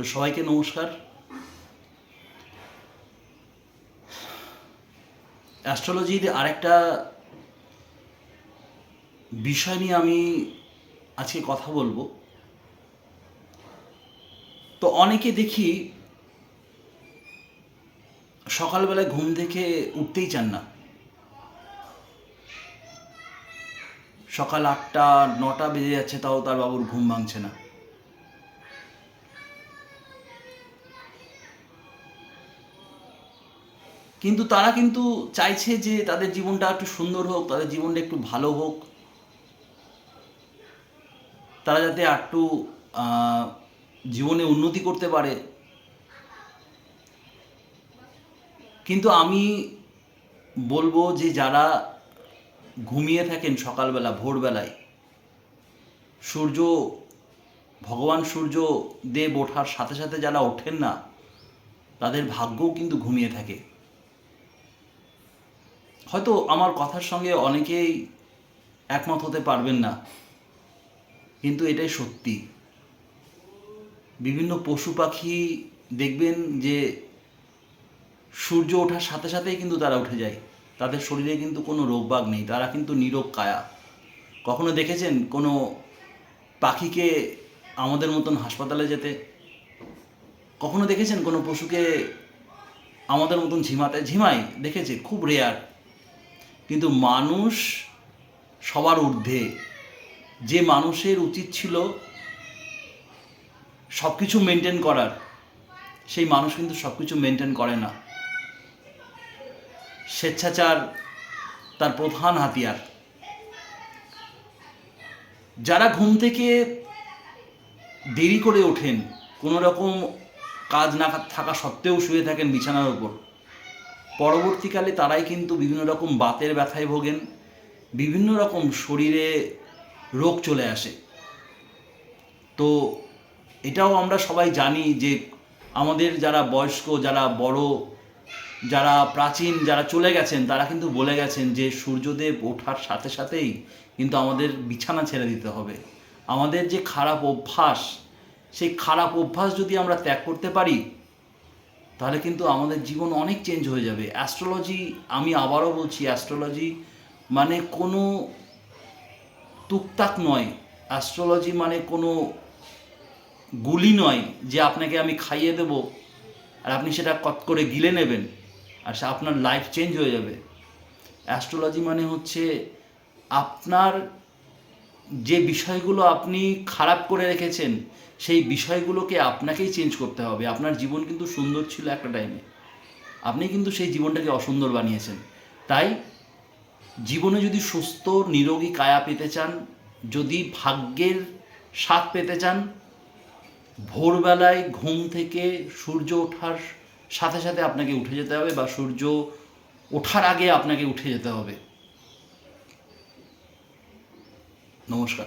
তো সবাইকে নমস্কার। অ্যাস্ট্রোলজির আরেকটা বিষয় নিয়ে আমি আজকে কথা বলব। তো অনেকে দেখি সকালবেলায় ঘুম থেকে উঠতেই চান না। সকাল আটটা, নটা বেজে যাচ্ছে, তাও তার বাবুর ঘুম ভাঙছে না। কিন্তু তারা কিন্তু চাইছে যে তাদের জীবনটা একটু সুন্দর হোক, তাদের জীবনটা একটু ভালো হোক। তারা যাতে একটু জীবনে উন্নতি করতে পারে। কিন্তু আমি বলব যে যারা ঘুমিয়ে থাকেন সকালবেলা, ভোরবেলায়, সূর্য, ভগবান সূর্য দেব ওঠার সাথে সাথে যারা ওঠেন না, তাদের ভাগ্যও কিন্তু ঘুমিয়ে থাকে। হয়তো আমার কথার সঙ্গে অনেকেই একমত হতে পারবেন না, কিন্তু এটাই সত্যি। বিভিন্ন পশু পাখি দেখবেন যে সূর্য ওঠার সাথে সাথেই কিন্তু তারা উঠে যায়। তাদের শরীরে কিন্তু কোনো রোগবাগ নেই, তারা কিন্তু নীরব কায়া। কখনো দেখেছেন কোনো পাখিকে আমাদের মতন হাসপাতালে যেতে? কখনো দেখেছেন কোনো পশুকে আমাদের মতন ঝিমাতে? ঝিমাই, দেখেছে, খুব রেয়ার কিন্তু মানুষ সবার ঊর্ধ্বে। যে মানুষের উচিত ছিল সব কিছু মেনটেন করার, সেই মানুষ কিন্তু সব কিছু মেনটেন করে না। স্বেচ্ছাচার তার প্রধান হাতিয়ার। যারা ঘুম থেকে দেরি করে ওঠেন কোনো রকম কাজ না থাকা সত্ত্বেও শুয়ে থাকেন বিছানার ওপর পরবর্তীকালে তারাই কিন্তু বিভিন্ন রকম বাতের ব্যথায় ভোগেন, বিভিন্ন রকম শরীরে রোগ চলে আসে। তো এটাও আমরা সবাই জানি যে আমাদের যারা বয়স্ক, যারা বড়, যারা প্রাচীন, যারা চলে গেছেন, তারা কিন্তু বলে গেছেন যে সূর্যদেব ওঠার সাথে সাথেই কিন্তু আমাদের বিছানা ছেড়ে দিতে হবে। আমাদের যে খারাপ অভ্যাস, সেই খারাপ অভ্যাস যদি আমরা ত্যাগ করতে পারি তাহলে কিন্তু আমাদের জীবন অনেক চেঞ্জ হয়ে যাবে। অ্যাস্ট্রোলজি আমি আবারও বলছি অ্যাস্ট্রোলজি মানে কোনো তুকতাক নয়। অ্যাস্ট্রোলজি মানে কোনো গুলি নয় যে আপনাকে আমি খাইয়ে দেব আর আপনি সেটা কত করে গিলে নেবেন আর সে আপনার লাইফ চেঞ্জ হয়ে যাবে। অ্যাস্ট্রোলজি মানে হচ্ছে আপনার যে বিষয়গুলো আপনি খারাপ করে রেখেছেন, সেই বিষয়গুলোকে আপনাকেই চেঞ্জ করতে হবে। আপনার জীবন কিন্তু সুন্দর ছিল একটা টাইমে আপনি কিন্তু সেই জীবনটাকে অসুন্দর বানিয়েছেন। তাই জীবনে যদি সুস্থ, নিরোগী কায়া পেতে চান, যদি ভাগ্যের স্বাদ পেতে চান, ভোরবেলায় ঘুম থেকে সূর্য ওঠার সাথে সাথে আপনাকে উঠে যেতে হবে বা সূর্য ওঠার আগে আপনাকে উঠে যেতে হবে। নমস্কার।